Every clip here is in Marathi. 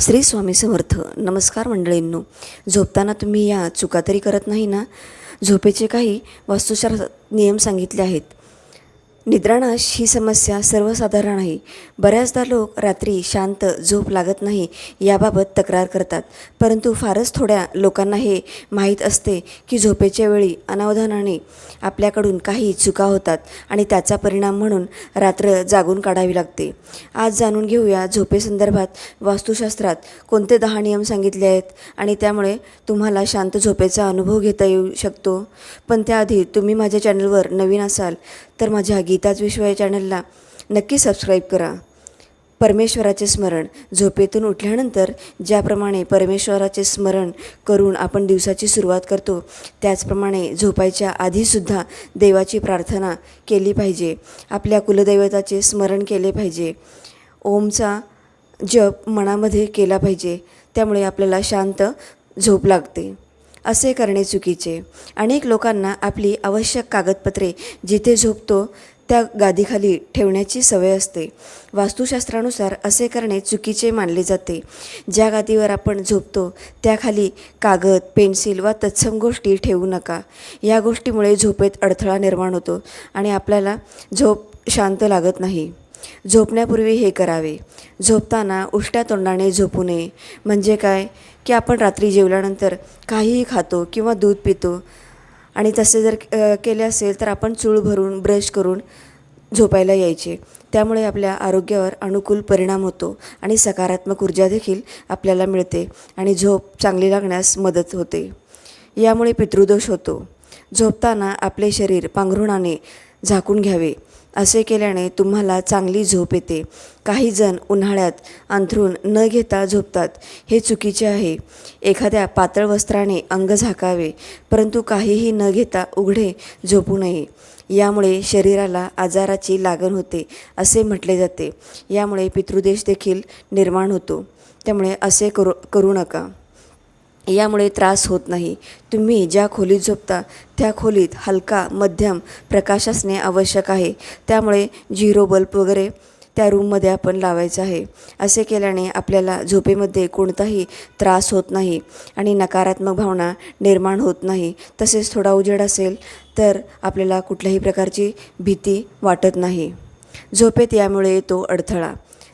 श्री स्वामी समर्थ. नमस्कार मंडळींनो. झोपताना तुम्ही या चुका तरी करत नाही ना? झोपेचे काही वास्तुशास्त्र नियम सांगितले आहेत. निद्रानाश ही समस्या सर्वसाधारण आहे. बऱ्याचदा लोक रात्री शांत झोप लागत नाही याबाबत तक्रार करतात. परंतु फारच थोड्या लोकांना हे माहीत असते की झोपेच्या वेळी अनावधानाने आपल्याकडून काही चुका होतात आणि त्याचा परिणाम म्हणून रात्र जागून काढावी लागते. आज जाणून घेऊया झोपेसंदर्भात वास्तुशास्त्रात कोणते दहा नियम सांगितले आहेत आणि त्यामुळे तुम्हाला शांत झोपेचा अनुभव घेता येऊ शकतो. पण त्याआधी तुम्ही माझ्या चॅनलवर नवीन असाल तर माझ्या गीताज विश्व या चॅनलला नक्की सबस्क्राईब करा. परमेश्वराचे स्मरण झोपेतून उठल्यानंतर ज्याप्रमाणे परमेश्वराचे स्मरण करून आपण दिवसाची सुरुवात करतो त्याचप्रमाणे झोपायच्या आधीसुद्धा देवाची प्रार्थना केली पाहिजे. आपल्या कुलदैवताचे स्मरण केले पाहिजे. ओमचा जप मनामध्ये केला पाहिजे. त्यामुळे आपल्याला शांत झोप लागते. असे करणे चुकीचे. अनेक लोकांना आपली आवश्यक कागदपत्रे जिथे झोपतो त्या गादीखाली ठेवण्याची सवय असते. वास्तुशास्त्रानुसार असे करणे चुकीचे मानले जाते. ज्या गादीवर आपण झोपतो त्याखाली कागद पेन्सिल वा तत्सम गोष्टी ठेवू नका. या गोष्टीमुळे झोपेत अडथळा निर्माण होतो आणि आपल्याला झोप शांत लागत नाही. झोपण्यापूर्वी हे करावे. झोपताना उष्ट्या तोंडाने झोपू नये. म्हणजे काय? की आपण रात्री जेवल्यानंतर काहीही खातो किंवा दूध पितो आणि तसे जर केले असेल तर आपण चूळ भरून ब्रश करून झोपायला यायचे. त्यामुळे आपल्या आरोग्यावर अनुकूल परिणाम होतो आणि सकारात्मक ऊर्जा देखील आपल्याला मिळते आणि झोप चांगली लागण्यास मदत होते. यामुळे पितृदोष होतो. झोपताना आपले शरीर पांघरुणाने झाकून घ्यावे. असे केल्याने तुम्हाला चांगली झोप येते. काही जण उन्हाळ्यात अंथरूण न घेता झोपतात. हे चुकीचे आहे. एखाद्या पातळ वस्त्राने अंग झाकावे परंतु काहीही न घेता उघडे झोपू नये. यामुळे शरीराला आजाराची लागण होते असे म्हटले जाते. यामुळे पितृदेश देखील निर्माण होतो. त्यामुळे असे करू करू नका. यामुळे त्रास होत नाही. तुम्ही ज्या खोलीत झोपता त्या खोलीत हलका मध्यम प्रकाश असणे आवश्यक आहे. त्यामुळे झिरो बल्ब वगैरे त्या रूममध्ये आपण लावायचं आहे. असे केल्याने आपल्याला झोपेमध्ये कोणताही त्रास होत नाही आणि नकारात्मक भावना निर्माण होत नाही. तसेच थोडा उजेड असेल तर आपल्याला कुठल्याही प्रकारची भीती वाटत नाही. झोपेत यामुळे येतो अडथळा.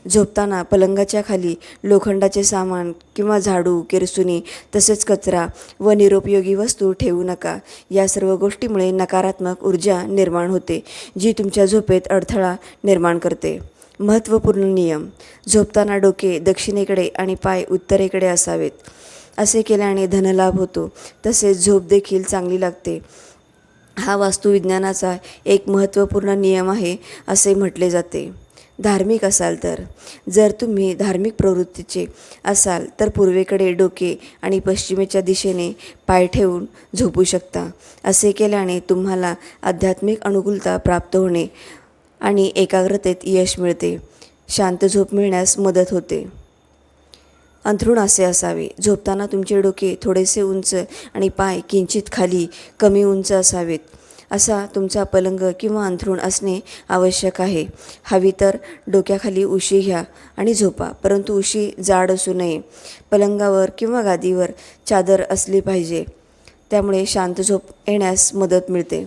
झोपताना पलंगाच्या खाली लोखंडाचे सामान किंवा झाडू किरसुनी तसेच कचरा व निरुपयोगी वस्तू ठेवू नका. या सर्व गोष्टीमुळे नकारात्मक ऊर्जा निर्माण होते जी तुमच्या झोपेत अडथळा निर्माण करते. महत्त्वपूर्ण नियम झोपताना डोके दक्षिणेकडे आणि पाय उत्तरेकडे असावेत. असे केल्याने धनलाभ होतो तसेच झोप देखील चांगली लागते. हा वास्तुविज्ञानाचा एक महत्त्वपूर्ण नियम आहे असे म्हटले जाते. धार्मिक असाल तर. जर तुम्ही धार्मिक प्रवृत्तीचे असाल तर पूर्वेकडे डोके आणि पश्चिमेच्या दिशेने पाय ठेवून झोपू शकता. असे केल्याने तुम्हाला आध्यात्मिक अनुकूलता प्राप्त होणे आणि एकाग्रतेत यश मिळते. शांत झोप मिळण्यास मदत होते. अंथरूण असे असावे. झोपताना तुमचे डोके थोडेसे उंच आणि पाय किंचित खाली कमी उंच असावेत. असा तुमचा पलंग किंवा अंथरूण असणे आवश्यक आहे. हवी तर डोक्याखाली उशी घ्या आणि झोपा परंतु उशी जाड असू नये. पलंगावर किंवा गादीवर चादर असली पाहिजे त्यामुळे शांत झोप येण्यास मदत मिळते.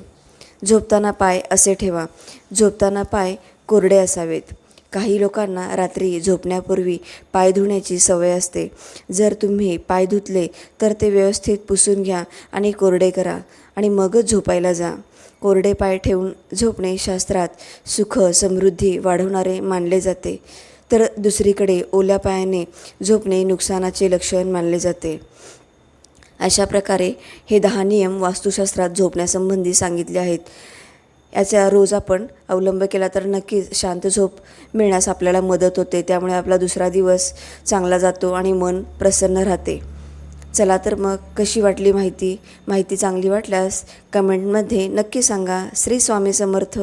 झोपताना पाय असे ठेवा. झोपताना पाय कोरडे असावेत. काही लोकांना रात्री झोपण्यापूर्वी पाय धुण्याची सवय असते. जर तुम्ही पाय धुतले तर ते व्यवस्थित पुसून घ्या आणि कोरडे करा आणि मगच झोपायला जा. कोरडे पाय ठेवून झोपणे शास्त्रात सुख समृद्धी वाढवणारे मानले जाते. तर दुसरीकडे ओल्या पायाने झोपणे नुकसानाचे लक्षण मानले जाते. अशा प्रकारे हे दहा नियम वास्तुशास्त्रात झोपण्यासंबंधी सांगितले आहेत. याचा रोज आपण अवलंब केला तर नक्कीच शांत झोप मिळण्यास आपल्याला मदत होते. त्यामुळे आपला दुसरा दिवस चांगला जातो आणि मन प्रसन्न राहते. चला तर मग कशी वाटली माहिती? माहिती चांगली वाटल्यास कमेंटमध्ये नक्की सांगा. श्री स्वामी समर्थ.